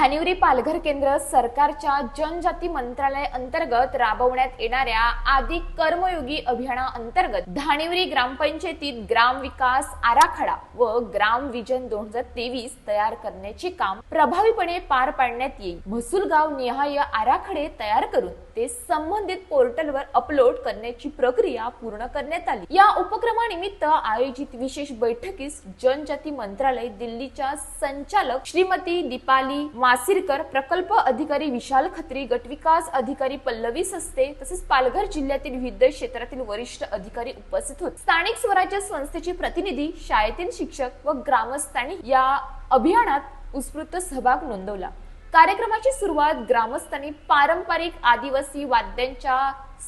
धानिवरी पालघर केंद्र सरकारच्या जनजाती मंत्रालय अंतर्गत राबवण्यात येणाऱ्या आदी कर्मयोगी अभियाना अंतर्गत धानिवरी ग्रामपंचायतीत ग्राम विकास आराखडा व ग्राम विजन दोन हजार तेवीस तयार करण्याचे काम प्रभावीपणे पार पाडण्यात येईल. महसूल गाव निहाय आराखडे तयार करून ते संबंधित पोर्टलवर अपलोड करण्याची प्रक्रिया पूर्ण करण्यात आली. या उपक्रमानिमित्त आयोजित विशेष बैठकीस जनजाती मंत्रालय दिल्लीच्या संचालक श्रीमती दीपाली मासिरकर प्रकल्प अधिकारी विशाल खत्री गटविकास अधिकारी पल्लवी सस्ते तसेच पालघर जिल्ह्यातील विविध क्षेत्रातील वरिष्ठ अधिकारी उपस्थित होते. स्थानिक स्वराज्य संस्थेचे प्रतिनिधी शाळेतील शिक्षक व ग्रामस्थांनी या अभियानात उत्स्फूर्त सहभाग नोंदवला. कार्यक्रमाची सुरुवात ग्रामस्थांनी पारंपरिक आदिवासी वाद्यांच्या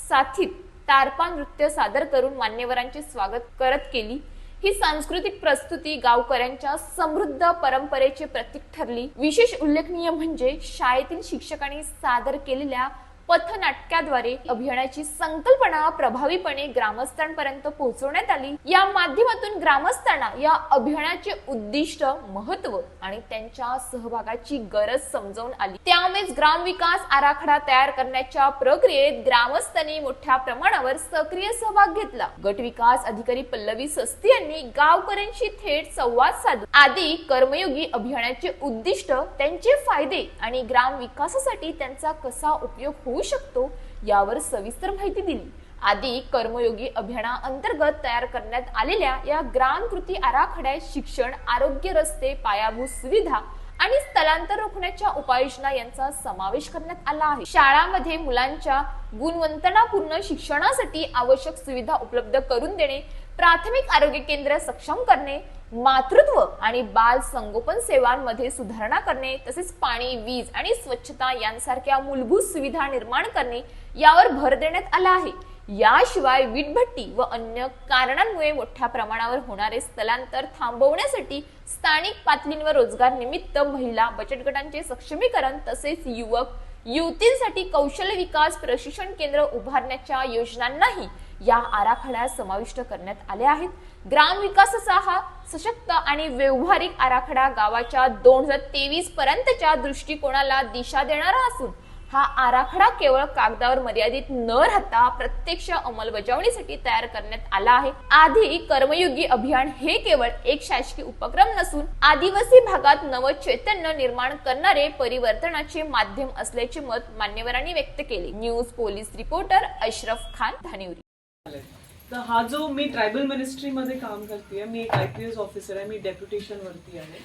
साथीत तारपा नृत्य सादर करून मान्यवरांचे स्वागत करत केली. ही सांस्कृतिक प्रस्तुती गावकऱ्यांच्या समृद्ध परंपरेचे प्रतीक ठरली. विशेष उल्लेखनीय म्हणजे शाळेतील शिक्षकांनी सादर केलेल्या पथनाट्याद्वारे अभियानाची संकल्पना प्रभावीपणे ग्रामस्थांपर्यंत पोहोचवण्यात आली. या माध्यमातून ग्रामस्थांना या अभियानाचे उद्दिष्ट महत्त्व आणि त्यांच्या सहभागाची गरज समजावून आली. त्यामुळेच ग्रामविकास आराखडा तयार करण्याच्या प्रक्रियेत ग्रामस्थांनी मोठ्या प्रमाणावर सक्रिय सहभाग घेतला. गट विकास अधिकारी पल्लवी सस्ती यांनी गावकऱ्यांशी थेट संवाद साधून आदी कर्मयोगी अभियानाचे उद्दिष्ट त्यांचे फायदे आणि ग्राम विकासासाठी त्यांचा कसा उपयोग होऊ शकतो यावर सविस्तर माहिती दिली. आदी कर्मयोगी अभियाना अंतर्गत तयार करण्यात आलेल्या या ग्राम कृती आराखड्यात शिक्षण आरोग्य रस्ते पायाभूत सुविधा आणि स्थलांतर रोखण्याच्या उपाययोजना यांचा समावेश करण्यात आला आहे. शाळामध्ये मुलांच्या गुणवंतनापूर्ण शिक्षणासाठी आवश्यक सुविधा उपलब्ध करून देणे प्राथमिक आरोग्य केंद्र सक्षम करणे मातृत्व आणि बाल संगोपन सेवांमध्ये सुधारणा करणे तसेच पाणी वीज आणि स्वच्छता यांसारख्या मूलभूत सुविधा निर्माण करणे यावर भर देण्यात आला आहे. याशिवाय वीटभट्टी व अन्य कारणांमुळे मोठ्या प्रमाणावर होणारे स्थलांतर थांबवण्यासाठी स्थानिक पातळींवर रोजगार निमित्त महिला बचत गटांचे सक्षमीकरण तसेच युवक युवतींसाठी कौशल्य विकास प्रशिक्षण केंद्र उभारण्याच्या योजनांनाही या आराखड्यात समाविष्ट करण्यात आले आहेत. ग्रामविकासाचा हा सशक्त आणि व्यवहारिक आराखडा गावाच्या दोन हजार तेवीस पर्यंतच्या दृष्टिकोनाला दिशा देणारा असून हा आराखडा केवळ कागदावर मर्यादित न राहता प्रत्यक्ष अंमलबजावणीसाठी तयार करण्यात आला आहे. आधी कर्मयोगी अभियान हे केवळ एक शासकीय उपक्रम नसून आदिवासी भागात नव चैतन्य निर्माण करणारे परिवर्तनाचे माध्यम असल्याचे मत मान्यवरांनी व्यक्त केले. News police reporter Ashraf Khan Dhaniwari तर हा जो मी ट्रायबल मिनिस्ट्रीमध्ये काम करते मी एक आय पी एस ऑफिसर आहे मी डेप्युटेशन वरती आहे.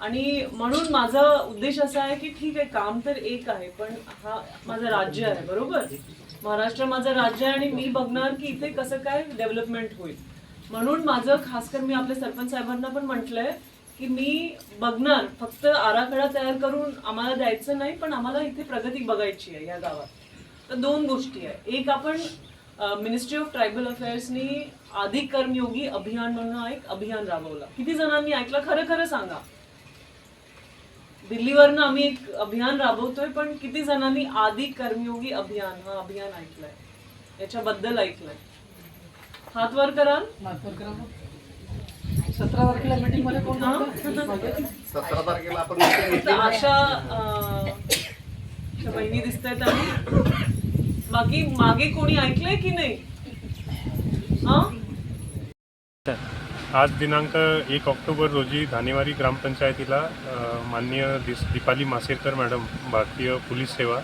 आणि म्हणून माझा उद्देश असा आहे की ठीक आहे काम तर एक आहे पण हा माझं राज्य आहे बरोबर? महाराष्ट्र माझं राज्य आहे आणि मी बघणार की इथे कसं काय डेव्हलपमेंट होईल. म्हणून माझं खासकर मी आपल्या सरपंच साहेबांना पण म्हटलंय की मी बघणार फक्त आराखडा तयार करून आम्हाला द्यायचं नाही पण आम्हाला इथे प्रगती बघायची आहे या गावात. तर दोन गोष्टी आहे. एक आपण मिनिस्ट्री ऑफ ट्रायबल अफेअर्सनी आधी कर्मयोगी अभियान म्हणून एक अभियान राबवलं. किती जणांनी ऐकलं? खरं खरं सांगा. दिल्लीवरनं आम्ही एक अभियान राबवतोय पण किती जणांनी आधी कर्मयोगी अभियान हा अभियान ऐकलंय. याच्याबद्दल ऐकलंय. हात वर कराल सतरा तारखेला मीटिंगमध्ये कोण? सतरा तारखेला आपण अशा बहिणी दिसत आहेत आणि बाकी मागे कोणी ऐकलंय की नाही? हा? आज दिनांक एक ऑक्टोबर रोजी धानेवारी ग्रामपंचायतीला माननीय दिस दीपाली मासेरकर मॅडम भारतीय पोलीस सेवा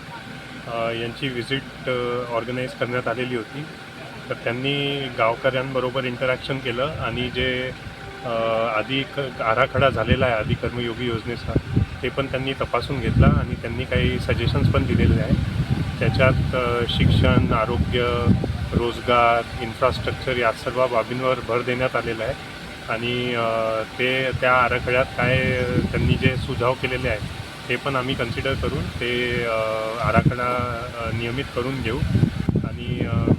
यांची व्हिजिट ऑर्गनाईज करण्यात आलेली होती. तर त्यांनी गावकऱ्यांबरोबर इंटरॅक्शन केलं आणि जे आधी एक आराखडा झालेला आहे आधी कर्मयोगी योजनेचा ते पण त्यांनी तपासून घेतला आणि त्यांनी काही सजेशन्स पण दिलेले आहेत. त्याच्यात शिक्षण आरोग्य रोजगार इन्फ्रास्ट्रक्चर या सर्व बाबींवर भर देण्यात आलेला आहे. आणि ते त्या आराखड्यात काय त्यांनी जे सुझाव केलेले आहेत ते पण आम्ही कन्सिडर करून ते आराखडा नियमित करून घेऊ. आणि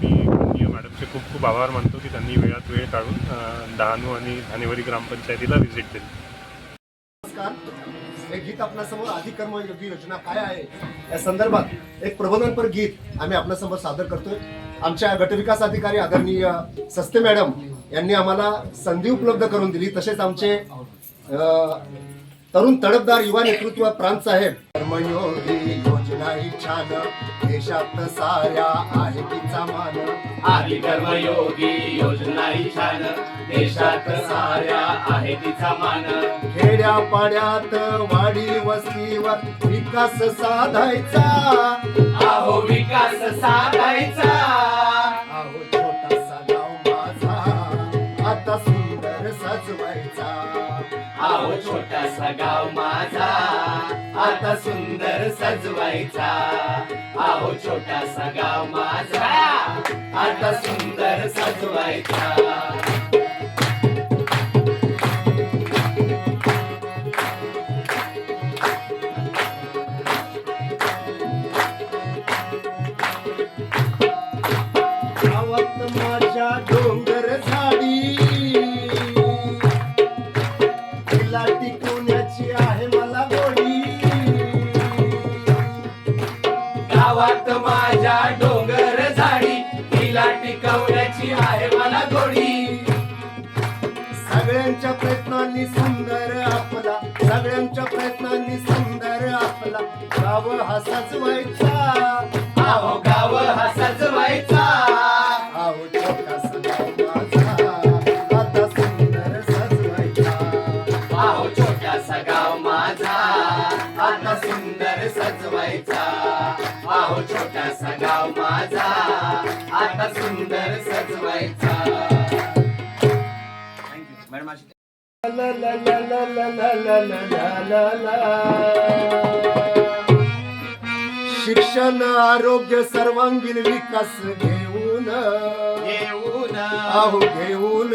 मी माननीय मॅडमचे खूप खूप आभार मानतो की त्यांनी वेळात वेळ काढून डहाणू आणि धानेवारी ग्रामपंचायतीला व्हिजिट दिली. नमस्कार. हे गीत आपल्यासमोर आधी योग्य योजना काय आहे? या संदर्भात एक प्रबोधनपर गीत आम्ही आपल्यासमोर सादर करतोय. आमच्या गटविकास अधिकारी आदरणीय सस्ते मॅडम यांनी आम्हाला संधी उपलब्ध करून दिली. तसेच आमचे तरुण तडपदार युवा नेतृत्व प्रांत साहेब. कर्मयोगी योजना ही छान. देशात साऱ्या आहे तिचा मान. आली कर्मयोगी योजना छान देशात साऱ्या आहे तिचा मान. खेड्या पाड्यात वाडी वस्तीवर विकास साधायचा. आहो विकास साधायचा. छोटासा गाव माझा. आता सुंदर सजवायचा. आहो छोटासा गाव माझा. आता सुंदर सजवायचा. गावात माझ्या डोंगर झाडी तिला टिकवण्याची आहे मला गोडी. सगळ्यांच्या प्रयत्नांनी सुंदर आपला सगळ्यांच्या प्रयत्नांनी सुंदर आपला. गाव हा सजवायचा. आहो गाव हा सजवायचा. आहो छोटासा गाव माझा आता सुंदर सजवायचा. आहो छोटासा गाव माझा. आता सुंदर सजवायचा. आहो छोटासा गाव माझा. आता सुंदर सजवायचा. ला ला ला ला ला ला ला ला ला ला ला. शिक्षण आरोग्य सर्वांगीण विकास घेऊन. घेऊन. आहो घेऊन.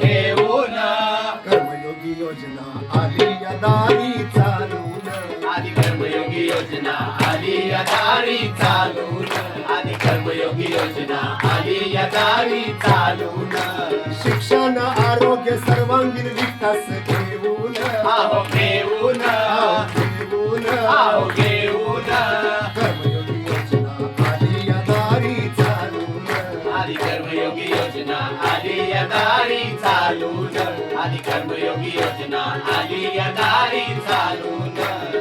घेऊन. कर्मयोगी योजना आली या दारी चालून आदि कर्मयोगी योजना आली या दारी चालून. आदि कर्मयोगी योजना आली या दारी चालून. शिक्षण आरोग्य सर्वांगीण विकास घेऊन. आहो घेऊन. घेऊन. आहो घेऊन. कर्मयोगी योजना आली या दारी चालून. आदि कर्मयोगी योजना आली या दारी चालून. आदि कर्मयोगी योजना आली या दारी चालून.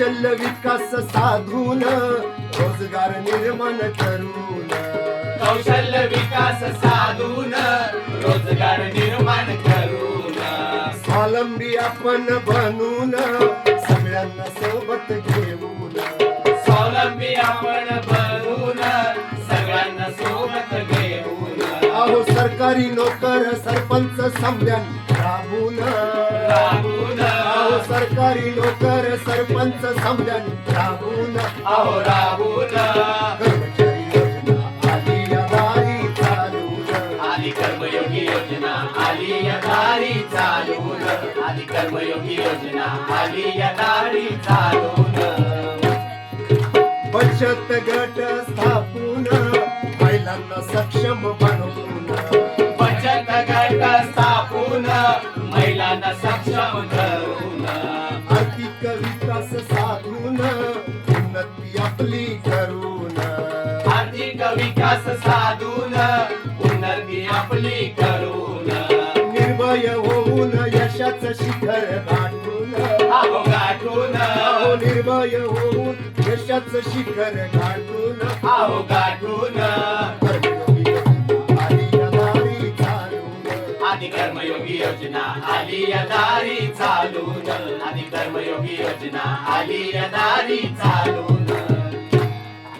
कौशल्य विकास साधून रोजगार निर्माण करून. कौशल्य विकास साधून रोजगार निर्माण करून. स्वावलंबी आपण बनून सगळ्यांना सोबत घेऊन. स्वावलंबी आपण बनून सगळ्यांना सोबत घेऊन. अहो सरकारी नोकर सरपंच समजन राबून. राबून. सरकारी नोकर सरपंच समजन राबून अहो राबून. कर्मचारी योजना आली या दारी चालून. आदि कर्मयोगी योजना आली या दारी चालून. आदि कर्मयोगी योजना आली या दारी चालून. बचत गट स्थापून महिलांना सक्षम बनवून. बचत गट स्थापून महिलांना सक्षम करून करून. आर्थिक विकास साधून उन्नती आपली करून. निर्भय होऊन यशाच शिखर गाठून. निर्भय होऊन यशाचं शिखर गाठून. आहो गाठून. कर्मयोगी योजना आली दारी चालून. आदि कर्मयोगी योजना आली दारी चालून. आदि कर्मयोगी योजना आली या दारी चालून.